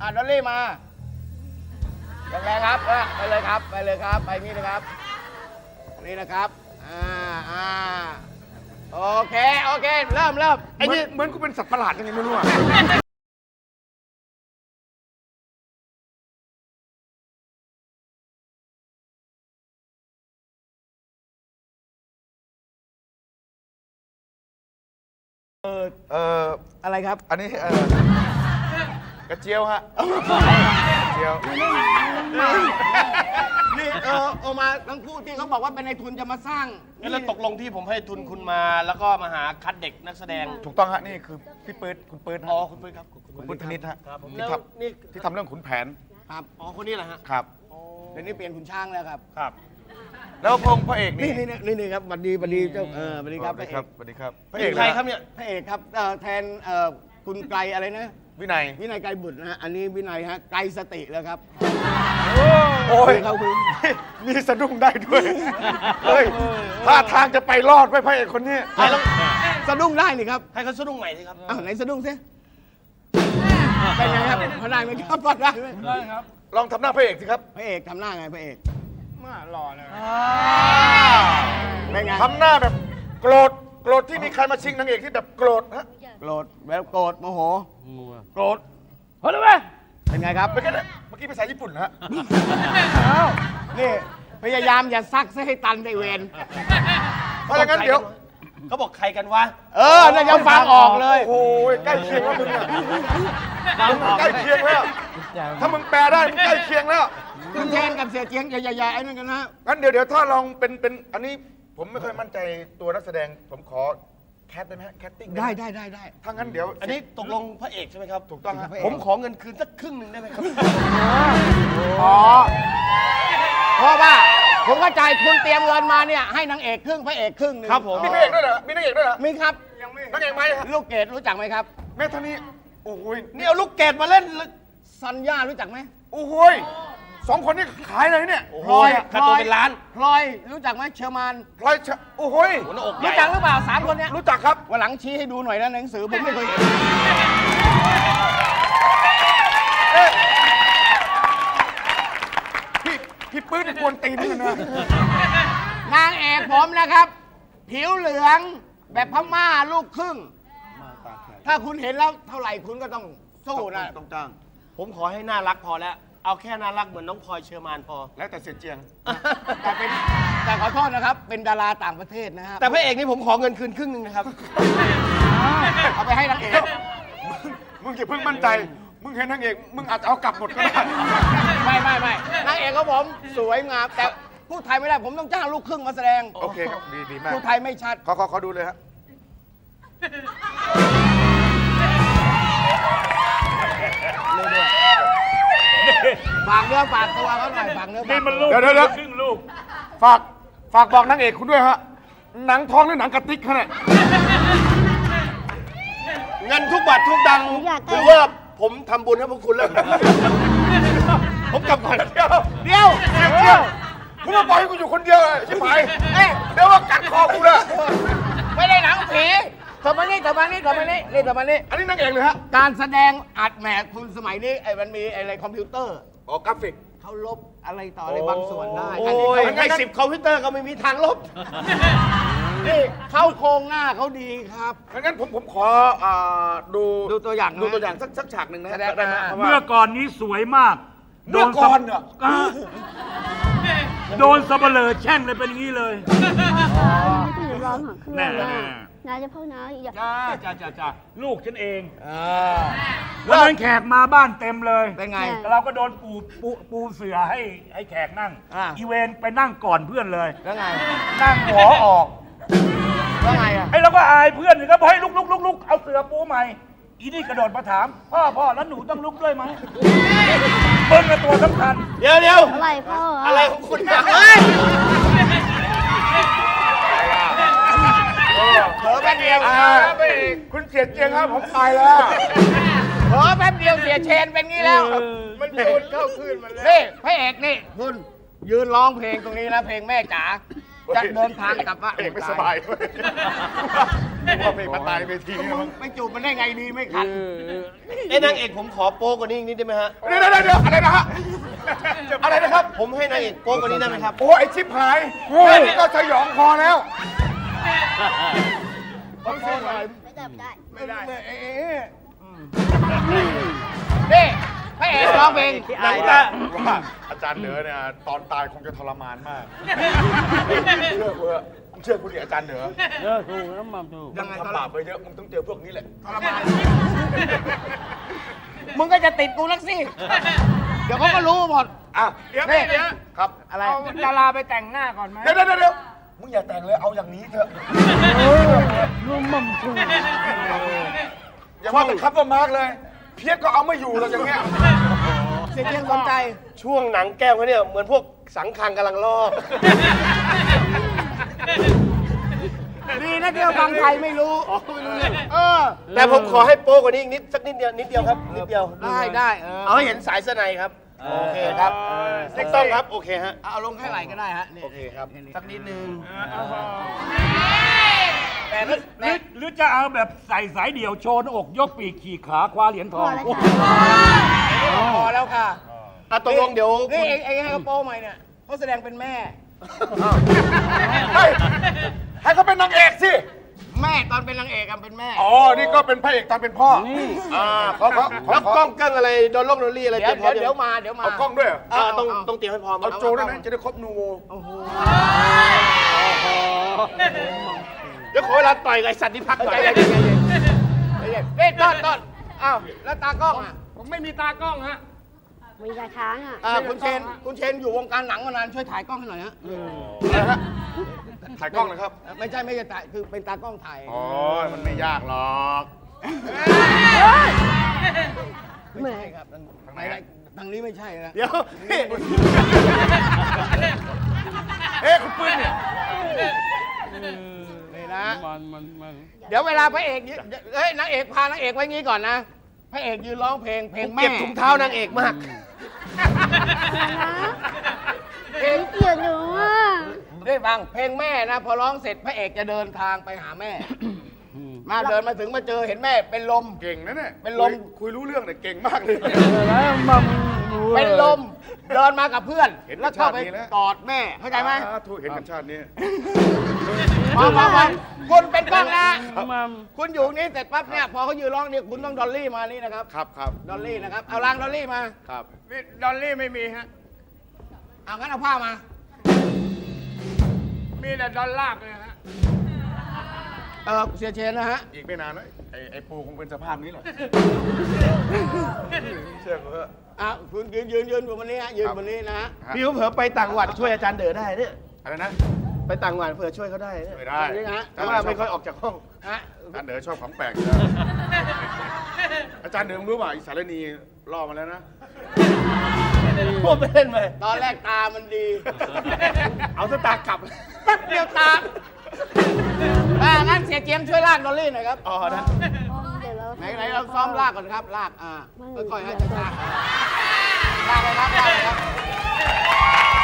อะดอลลี่มาแรงๆครับเออไปเลยครับไปเลยครับ ไปนี่นะครับ นี่นะครับอ่าอ่าโอเคโอเคเริ่มเริ่มไอ้นี่เหมือนกูเป็นสัตว์ประหลาดยังไงไม่รู้อะเอออะไรครับ อันนี้เออ กระเจียวฮะกระเจียว นี่เออออกมาทั้งคู่ที่เขาบอกว่าเป็นในทุนจะมาสร้างงั้นแล้วตกลงที่ผมให้ทุนคุณมาแล้วก็มาหาคัดเด็กนักแสดง ถูกต้องฮะนี่คือพี่ปื๊ดคุณปื๊ดอ๋ฮะอคุณปื้ยครับขอบคุณคุณปื๊ดธนิตฮะครับผมที่แล้วทนี่ำที่ทำเรื่องขุนแผนครับอ๋อคนนี้แหละฮะครับ เดี๋ยวนี้เปลี่ยนขุนช้างแล้วครับ ครับ แล้วพระองค์พระเอกนี่นี่นี่นี่นี่ครับบัดดีบัดดีเจ้าเออบัดดีครับสพวัสระดีเอครับกสวัสดีครับพระเอเอกกใครเลยครับเนี่ยพระเอกครับเอ่อแทนเอ่อ คุณไกรอะไรนะ วินัย วินัยไกรบุตรนะฮะอันนี้วินัยฮะไกรสติแล้วครับโอ้ยเขาคือนี่สะดุ้งได้ด้วย เฮ้ยท่าทางจะไปรอดไหมพระเอกคนนี้ให้เราสะดุ้งได้นี่ครับให้เขาสะดุ้งใหม่สิครับอ้าวไหนสะดุ้งสิเป็นไงครับพอได้ไหมครับพอได้ไหมลองทำหน้าพระเอกสิครับ พระเอกทำหน้าไงพระเอกมาหล่อเลยเป็นไงทำหน้าแบบโกรธ โกรธที่มีใครมาชิงนางเอกที่แบบโกรธฮะโกรธแบบโกรธโมโห โกรธเฮ้ยเลยเป็นไงครับเมื่อกี้เนี่ยเมื่อกี้ภาษาญี่ปุ่นนะฮะนี่พยายามอย่าซักซะให้ตันไปเวรเพราะอย่างนั้นเดี๋ยวเขาบอกใครกันวะ เออน่าจะฟังออกเลย โอ้ยใกล้เคียงแล้วมึงอะมึงใกล้เคียงแล้ว ถ้ามึงแปลได้มึงใกล้เคียงแล้วคุณเชนกับเสียเจียงอย่าอย่าอย่าไอ้นั่นกันนะงั้นเดี๋ยวเดี๋ยวถ้าลองเป็นเป็นอันนี้ ผมไม่ค่อยมั่นใจตัวนักแสดง ผมขอแคสได้ไหมฮะแคสติ้งได้หมได้ได้ได้ ถ้างั้นเดี๋ยว อันนี้ตกลงพระเอกใช่ไหมครับ ถูกต้องฮะผมขอเงินคืนสักครึ่งหนึ่งได้ไหมครับ อ๋อเพราะว่าผมเข้าใจคุณเตรียมเงินมาเนี่ยให้นางเอกครึ่งพระเอกครึ่งหนึงครับผม มีพระเอกด้วยเหรอ มีนางเอกด้วยเหรอมีครับ นางเอกไหมฮะลูกเกดรู้จักไหมครับ แม่ท่านนี้ โอ้โหยนี่เอาลูกเกดมาเล่นเลยซันย่ารู้จักไหมโอ้โหย สองคนนี้ขายอะไรเนี่ยโอ้โหพลอยค่าตัวเป็นล้าน พลอยรู้จักไหมเชอร์มานพลอยชะโอ้โหยหัวหน้าอกใหญ่รู้จักหรือเปล่าสามคนเนี้ยรู้จักครับ วันหลังชี้ให้ดูหน่อยนะในหนังสือผมไม่เคยเห็นพี่พี่ปื้ดนี่กวนตีนนี่นะนางเอกผมนะครับ ผิวเหลืองแบบพม่าลูกครึ่ง ถ้าคุณเห็นแล้วเท่าไหร่คุณก็ต้องสู้นะ ต้องจ้าง ผมขอให้น่ารักพอแล้ว เอาแค่น่ารักเหมือนน้องพลอยเชอร์มานพอ แล้วแต่เสียเจียง แต่เป็นแต่ขอโทษนะครับ เป็นดาราต่างประเทศนะครับแต่พระเอกนี่ผมขอเงินคืนครึ่งหนึ่งนะครับ เอาไปให้นางเอกมึงอย่าเพิ่งมั่นใจ มึงเห็นนางเอก มึงอาจจะเอากลับหมดก็ได้ ไม่ไม่ไม่นางเอกของผมสวยงามแต่พูดไทยไม่ได้ผมต้องจ้างลูกครึ่งมาแสดงโอเคครับ ดีดีมาก พูดไทยไม่ชัด ขอขอขอดูเลยฮะ ฝากเนื้อฝากตัวเขาหน่อยฝากเนื้อฝากนี่มันตัวลูกเดี๋ยวเดี๋ยวเดี๋ยว ครึ่งลูก ฝาก ฝากบอกนางเอกคุณด้วยฮะ หนังทองหรือหนังกระติกฮะเนี่ย เงินทุกบาททุกดังอยากได้ ถือว่าผมทำบุญให้พวกคุณแล้ว ผมกลับก่อนเดี๋ยวเดี๋ยวเดี๋ยวเดี๋ยวมึงมาปล่อยให้กูอยู่คนเดียวเลยใช่ไหมเอ้ยเดี๋ยวว่ากัดคอกูนะไม่ได้หนังผี เธอมานี่เธอมานี่เธอมานี่นี่เธอมานี่อันนี้นางเอกเลยฮะการแสดงอัดแหมคุณสมัยนี้ไอ้มันมีอะไรคอมพิวเตอร์อ๋อกราฟิก เขาลบอะไรต่ออะไรบางส่วนได้โอ้อันนี้ยเขาไอ้สิบคอมพิวเตอร์ก็ไม่มีทางลบนี่เข้าโครงหน้าเขาดีครับงั้นผมผมขออ่าดูดูตัวอย่างนะดูตัวอย่างสักสักฉากหนึ่งนะแสดงได้ไหมมาเพราะเมื่ว่าอก่อนนี้สวยมากเมื่อก่อนเหรออะโดนสับเปลือแช่งเลยเป็นอย่างนี้เลยไม่ต้องร้องหาเครื่องแน่นะแน่ นายจะพ่อนะอยากจ้าจ้าจ้าจ้าลูกฉันเองอ่าวันนั้นแขกมาบ้านเต็มเลยเป็นไง เราก็โดนปูปูปูเสือให้ให้แขกนั่งอ่าอีเวนไปนั่งก่อนเพื่อนเลย แล้วไงนั่งหัวออกแล้วไงอะไอ้เราก็อายเพื่อนก็บอกให้ลุกลุกลุกลุกเอาเสือปูใหม่อีนี่กระโดดมาถาม พ่อพ่อแล้วหนูต้องลุกด้วยไหมมึงกับตัวสำคัญเดี๋ยวเดี๋ยวอะไรพ่ออะอะไรของคุณเนี่ยเฮ้ย เผลอแป๊บเดียวอ่าคุณเสียเจียงครับผมไปแล้ว เผลอแป๊บเดียวเสียเชนเป็นงี้แล้วมันจูนเข้าคืนมันแล้วนี่พระเอกนี่คุณยืนร้องเพลงตรงนี้นะเพลงแม่จ๋าจะเดินทางกลับบ้านเอกไม่สบายเว้ยว่าเพลงมาตายเวทีนี่มั้งไม่จูบมันได้ไงดีไม่ขัดเอ้นางเอกผมขอโป๊กว่านี้อีกนิดได้ไหมฮะ เดี๋ยวเดี๋ยวเดี๋ยวอะไรนะฮะอะไรนะครับ ผมให้นางเอกโป๊กว่านี้ได้ไหมครับ โอ้ไอชิบหายแค่นี้ก็สยองพอแล้ว ไม่ได้ไม่ได้นี่พระเอกร้องเพลงนายว่าว่าอาจารย์เหนือเนี่ยตอนตายคงจะทรมานมาก เชื่อกูเถอะเชื่อกูดิอาจารย์เหนือเออถูกแล้วมัมถูกยังทำบาปไปเยอะมึงต้องเจอพวกนี้แหละทรมานมึงก็จะติดกูนักสิ เดี๋ยวเขาก็รู้หมดอะเดี๋ยวเดี๋ยวครับ อะไรดาราไปแต่งหน้าก่อนไหมเดี๋ยวเดี๋ยวเดี๋ยว มึงอย่าแต่งเลยเอาอย่างนี้เถอะรวมมัมถูกอย่าว่าแต่คัพเปอร์มาร์กเลย เพียกก็เอาไม่อยู่แล้วอย่างเงี้ยเสียงเรียงสนใจ ช่วงหนังแก้มเขาเนี่ยเหมือนพวกสังคังกำลังลอกดีนะที่เราฟังไทยไม่รู้เออ แต่ผมขอให้โป๊กว่านี้อีกนิดสักนิดเดียวนิดเดียวครับนิดเดียวได้ได้เออเอาให้เห็นสายเสนัยครับ โอเคครับถูกต้องครับ โอเคฮะ เอาลงแค่ไหลก็ได้ฮะนี่โอเคครับ สักนิดนึงแต่ถ้าหรือหรือจะเอาแบบใส่สายเดี่ยวโชว์หน้าอกยกปีกขี่ขาคว้าเหรียญทพอองแล้วค่ะพอแล้วค่ะอะตกลงเดี๋ยวนี่คุณเองเองให้กระโปรงใหม่เนี่ยเขาแสดงเป็นแม่เฮ้ยให้เขาเป็นนางเอกสิ แม่ตอนเป็นนางเอกอะเป็นแม่อ๋อ นี่ก็เป็นพระเอกตอนเป็นพ่ออ่าขอขอขอแล้วขอกล้องเกิ้งอะไรโดนลงโดนลี่อะไรเดี๋ยวเตรียมพร้เดี๋อยวมเดี๋ยวมาเดี๋ยวมาเอากล้องด้วยเหรออ่าต้องเอาต้องเตรียมให้พร้อมเอาโจด้วยนะจะได้ครบนูโวเดี๋ยวขอเวลาต่อยกับไอ้สัตว์ที่พักก่อนใจเย็นใจเย็นใจเย็นเฮ้ยต้นต้นอ้าวแล้วตากล้องอะผมไม่มีตากล้องฮะ มีกระช้างอะ อ่าคุณเชนคุณเชนอยู่วงการหนังมานานช่วยถ่ายกล้องให้หน่อยฮะ ถ่ายกล้องนะครับ ไม่ใช่ไม่ใช่ถ่ายคือเป็นตากล้องถ่ายอ๋อมันไม่ยากหรอกไม่ใช่ครับทางทางไหนไหนทางนี้ไม่ใช่นะเดี๋ยวเอ๊ะคุณปื้นเนี่ย นี่นะ มันมันมันเดี๋ยวเวลาพระเอกยืนเฮ้ยนางเอกพานางเอกไว้งี้ก่อนนะ พระเอกยืนร้องเพลงเพลงแม่เก็บถุงเท้านางเอกมาก เพลง เกลียดหนูอะ ด้วยฟัง เพลงแม่นะ พอร้องเสร็จพระเอกจะเดินทางไปหาแม่ มาเดินมาถึงมาเจอเห็นแม่เป็นลม เก่งนะเนี่ยเป็นลม คุยคุยรู้เรื่องเนี่ยเก่งมากเลย แล้วมัมเป็นลม เดินมากับเพื่อน เห็นแล้วเข้าไปชาตินี้แล้ว กอดแม่เข้าใจไหมอ่าถูกเห็นกันชาตินี้พอพอพอคุณเป็นกล้องนะ มัมคุณอยู่นี่เสร็จปั๊บเนี่ยพอเขายืนร้องเนี่ยคุณต้องดอลลี่มานี่นะครับ ครับครับดอลลี่นะครับ เอารางดอลลี่มา ครับ ดอลลี่ไม่มีฮะ เอางั้นเอาผ้ามา มีแต่ดอลลาร์เลยฮะ เออเสียเชนนะฮะ อีกไม่นานนะไอ้ไอ้ปูคงเป็นสภาพนี้แหละ เชื่อกูเถอะ อะคุณยืนยืนยืนอยู่บนนี้ฮะยืนบนนี้นะฮะพี่เผลอไปต่างจังหวัดช่วยอาจารย์เด๋อได้เนี่ยอะไรนะ ไปต่างจังหวัดเผื่อช่วยเขาได้เนี่ยไม่ได้ นี่นะฮะแต่ว่าไม่ค่อยออกจากห้อง ฮะอาจารย์เด๋อชอบของแปลกอยู่แล้วอาจารย์เด๋อมึงรู้ป่ะอิสารณีล่อมาแล้วนะ พูดไปเล่นไปตอนแรกตามันดี เอาสตาร์กลับแป๊บเดียวตาอ่างั้นเสียเจียมช่วยลากดอลลี่หน่อยครับ อ๋อนะเดี๋ยวเราไหนไหนเราซ้อมลากก่อนครับ ลาก อ่าค่อยๆให้จะลากลากไปครับลากไปครับ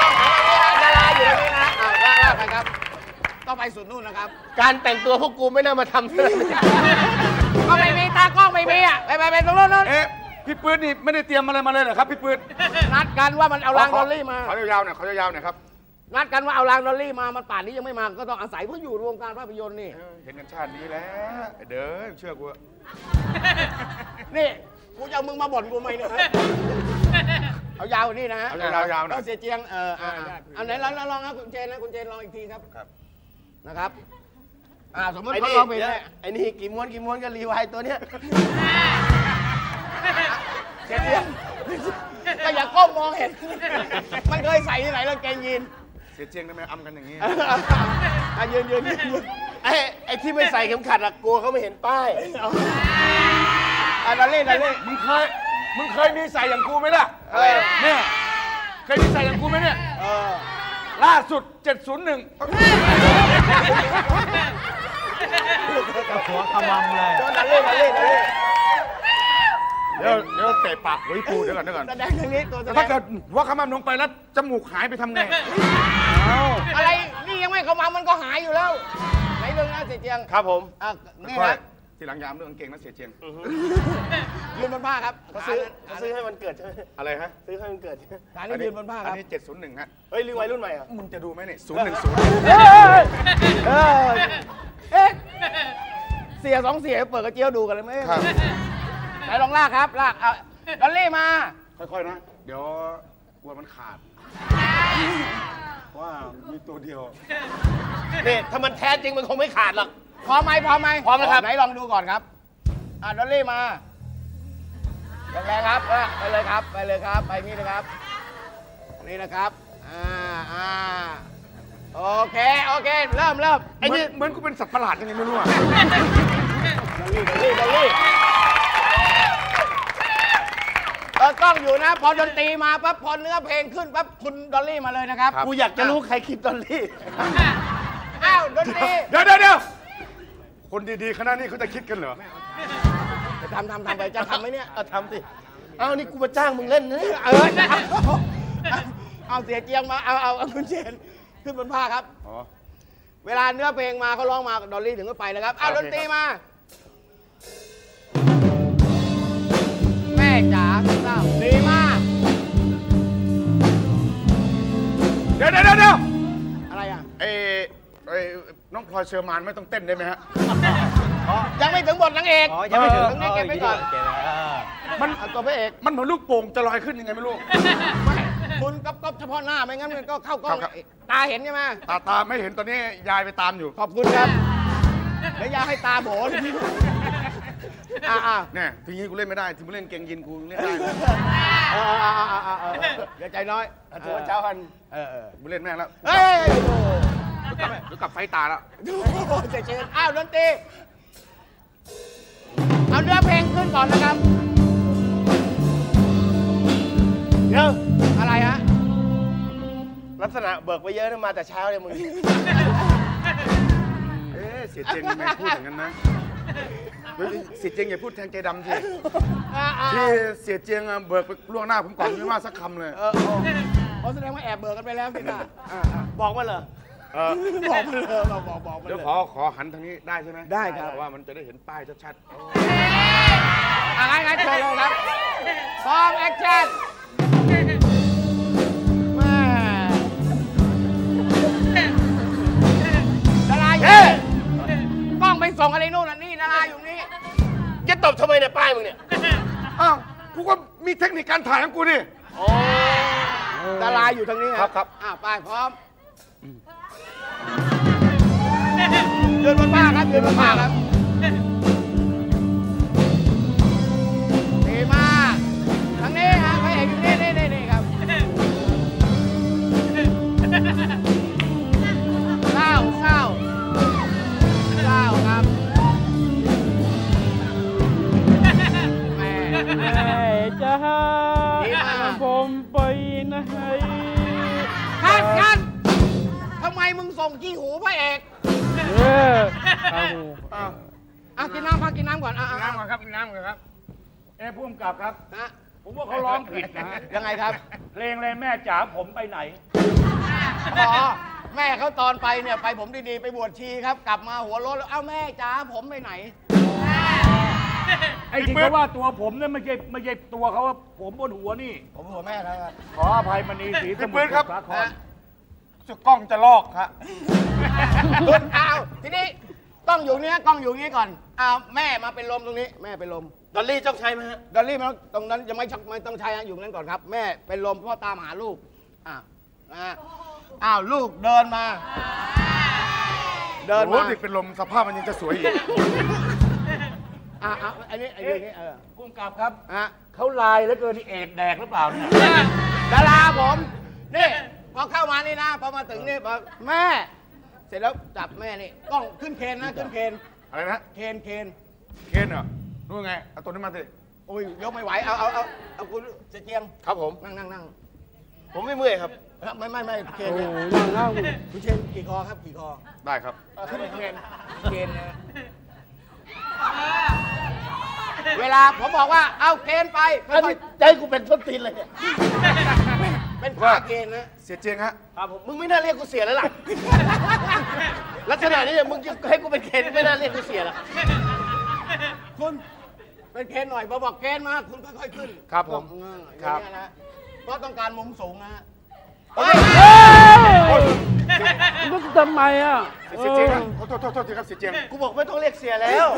ต้องหาตรงนี้นะดาราอยู่ตรงนี้นะอ่าลากลากไปครับ ต้องไปสุดนู่นนะครับ การแต่งตัวพวกกูไม่น่ามาทำเลยก็ไม่มีตากล้องไม่มีอะ ไปไปไปตรงนู้นนู้นเอ๊ะ พี่ปืนนี่ไม่ได้เตรียมอะไรมาเลยเหรอครับพี่ปืนนัดกันว่ามันเอารางดอลลี่มา ขอยาวๆหน่อยขอยาวๆหน่อยครับ นัดกันว่าเอารางดอลลี่มา มันป่านนี้ยังไม่มา ก็ต้องอาศัยเพราะอยู่วงการภาพยนตร์นี่เออเห็นกันชาตินี้แล้วไอ้เด้อเชื่อกูเถอะนี่กูจะเอามึงมาบ่นกูไหมเนี่ยฮะเอายาวกว่านี่นะฮะเอายาวๆหน่อยเอาเสียเจียง เอออ่าอ่าเอาไหนลองลองลองนะคุณเจนนะคุณเจนลองอีกทีครับ ครับ นะครับ อ่าสมมติไอ้เขานี่ร้องเพลงแม่ไอ้นี่กี่ม้วนกี่ม้วนก็รีไวายตัวเนี้ย เสียเจียงก็อย่าก้มมองเห็น มันเคยใส่ที่ไหนแล้วเกงยีน เสียเจียงได้ไหมอ้ำกันอย่างนี้ อะยืนยืนยืนยืนไอ้ไอ้ที่ไม่ใส่เข็มขัดอะกลัวเขาไม่เห็นป้ายอะดอลลี่ดอลลี่มึงเคย มึงเคยมีใส่อย่างกูไหมล่ะอะไรเนี่ยเคยมีใส่อย่างกูไหมเนี่ยเออล่าสุด 701 หัวขมำเลยดอลลี่ดอลลี่ดอลลี่ เดี๋ยวเดี๋ยวเตะปากไว้ปูเดี๋ยวก่อนเดี๋ยวก่อนแสดงทางนี้ตัวแสแต่ดถ้างเกิดว่าขมำลงไปแล้วจมูกหายไปทำไงออะไรนี่ยังไม่เข้ามามันก็หายอยู่แล้วไหนเรื่องนะเสียเจียงครับผม อะนี่ค่อยนะทีหลังยามเรื่องกางเกงนะเสียเจียง ยืนบนผ้าครับเขาซื้อเขาซื้อให้มันเกิดใช่ไหมอะไรฮะซื้อให้มันเกิดใช่ไหมฐานนี่ยืนบนผ้าคอัรับนนี้701ฮะเฮ้ยลิงวัยรุ่นใหม่เหรอะมึงจะดูไหมเนี่ย010เออเอ๊ะเสียสองเสียเปิดกระเจียวดูกันเลยไหมครับ ไหนลองลากครับลากเอาดอลลี่มา ค่อยๆนะ เดี๋ยวกลัวมันขาด ว่ามีตัวเดียว นี่ถ้ามันแท้จริงมันคงไม่ขาดหรอก พร้อมไหมพร้อมไหมพร้อมแล้วครับ ไหนลองดูก่อนครับ อะดอลลี่มาแรงๆครับเออไปเลยครับ ไปเลยครับ ไปนี่นะครับ นี่นะครับ อ่าอ่าโอเค โอเค เริ่มเริ่มไอ้นี่เหมือนกูเป็นสัตว์ประหลาดยังไงไม่รู้อะดอลลี่ดอลลี่ดอลลี่เออกล้องอยู่นะ พอดนตรีมาปั๊บพอเนื้อเพลงขึ้นปั๊บคุณดอลลี่มาเลยนะครับกูอยากจะรู้ใครคิดดอลลี่ อ้าวดนตรีเดี๋ยวเดี๋ยวเดี๋ยวคนดีๆคณะนี้เขาจะคิดกันเหรอจะทำทำทำไปจะทำไหมเนี่ยเอาทำสิเอานี่กูมาจ้างมึงเล่นนะเนี่ยเออจะเอาเอาเสียเจียงมาเอาเอาเอาคุณเชนขึ้นบนผ้าครับอ๋อเวลาเนื้อเพลงมาเขาร้องมาดอลลี่ถึงก็ไปนะครับเอาโอเคดนตรีมา เดี๋ยวเดี๋ยวเดี๋ยวเดี๋ยวอะไรอะไอ้ไอ้น้องพลอยเชอร์มานไม่ต้องเต้นได้ไหมฮะ ยังไม่ถึงบทนางเอกอ๋อยังไม่ถึงตรงนี้เก็บไว้ก่อนมันเอาตัวพระเอก มันเหมือนลูกโป่งจะลอยขึ้นยังไงไม่รู้ไม่คุณก๊อปก๊อปเฉพาะหน้าไม่งั้นมันก็เข้ากล้องครับ ตาเห็นใช่ไหมตาตาไม่เห็นตอนนี้ยายไปตามอยู่ขอบคุณครับเดี๋ยวอยาให้ตาโบนอ่าอ่า เนี่ยทีนี้กูเล่นไม่ได้ทีมึงเล่นเก่งยินกูเล่นได้นะเอย่าใจน้อยถือว่าเจ้ากันเออเออกูเล่นแม่งแล้วเฮ้ยโอ้กูกลับไฟตาแล้วโหเชิญอ้าวดนตรีเอาเนื้อเพลงขึ้นก่อนนะครับ เดี๋ยวอะไรฮะ ลักษณะเบิกไปเยอะนะมาแต่เช้าเลยมึง เอ๊ะเสียเจงทำไมพูดอย่างนั้นนะ เฮ้ยเสียเจงอย่าพูดแทนใจดำสิอ่าอ่าที่เสียเจงอะเบิกไปล่วงหน้าผมก่อนไม่ว่าสักคำเลยเออโอ้เขาแสดงว่าแอบเบิกกันไปแล้วสินะอ่าอ่าบอกมาเหรอเออบอกมาเลยบอกบอกบอกมาเลเดี๋ยวยขอขอหันทางนี้ได้ใช่ไหมได้ครับเพาะว่ามันจะได้เห็นป้ายชัดอะงั้นงั้นโชว์เลยครับพร้อมแอคชั่นแม่ดาราอยู่นี่กล้องไปส่งอะไรนู่นน่ะนี่ดาราอยู่นี่จะตบทำไมเนี่ยป้ายมึงเนี่ยๆอ้าวกูก็มีเทคนิคการถ่ายของกูนี่ดาราอยู่ทางนี้ครับครับอ่าไปพร้อมยืนบนผ้าครับยืนบนผ้าครับ จะหาดีมากผมไปไหนคัดคัดทำไมมึงส่งขี้หูพระเอกเออเอาหูอ้าวอะกินน้ำพักกินน้ำก่อนอะกินอะน้ำก่อนครับกินน้ำก่อนครับเอ้พุ่มกับครับอะผมว่าเขาร้องผิดนะฮะยังไงครับ เพลงเลยแม่จ๋าผมไปไหนอ๋อแม่เขาตอนไปเนี่ยไปผมดีๆ ไปบวชชีครับ กลับมาหัวโล้นแล้วเอ้าแม่จ๋าผมไปไหน ไอ้ที่เขาว่าตัวผมเนี่ยไม่ใช่ไม่ใช่ตัวเขาว่าผมบนหัวนี่ ผมหัวแม่แล้วครับขออภัยมณีศรีสมุทรสาครจะกล้องจะลอกฮะคุณเอาทีนี้กล้องอยู่เนี้ยกล้องอยู่นี้ก่อนเอาแม่มาเป็นลมตรงนี้ แม่เป็นลมดอลลี่ต้องใช้ไหมฮะ ดอลลี่ไม่ต้องตรงนั้นยังไม่ชักไม่ต้องใช้นะอยู่นั้นก่อนครับ แม่เป็นลมเพราะตามหาลูกอะอะอ้าวลูกเดินมา เดินโอ้มา โหเด็กเป็นลมสภาพมันยังจะสวยอีก อะอะอันนี้อันนี้อันนี้เออพุ่มกับครับอะเขาลายแล้วเกินที่เอ็ดแดกหรือเปล่าเนี่ยดาราผมนี่พอเข้ามานี่นะพอมาถึงนี่บอกแม่ เสร็จแล้วจับแม่นี่กล้องขึ้นเคนนะขึ้นเคนอะไรนะเคนเคนเคนเหรอรู้ไงเอาตัวนี้มาสิโอ้ยยกไม่ไหวเอาเอาเอาเอาคุณเสเจียงครับผม นั่งนั่งนั่งผมไม่เมื่อยครับเอ้าไม่ไม่ไม่เคนโอ้เนี่ยโหนั่งนั่งคุณเชนกี่คอครับกี่คอได้ครับเอาขึ้นเคนเคนนะ เวลาผมบอกว่า เอาเคนไปอันค่อนี้ยใจกูเป็นต้นตีนเลยเนี่ยๆเป็นขาเกณฑ์นะเสียเจียงฮะครับผมมึงไม่น่าเรียกกูเสียแล้วล่ะ ลักษณะนี้มึงจะให้กูเป็นเคนไม่น่าเรียกกูเสียละคุณเป็นเกณฑ์หน่อยพอบอกเกณฑ์มาคุณค่อยๆขึ้น ครับผมเอออครัย่างบเงี้ยนะเพราะต้องการมุมสูงนะฮะเฮ้ย มันทำไมอะเสียเจียงฮะโทษโทษโทษทีครับเสียเจียงกูบอกไม่ต้องเรียกเสียแล้ว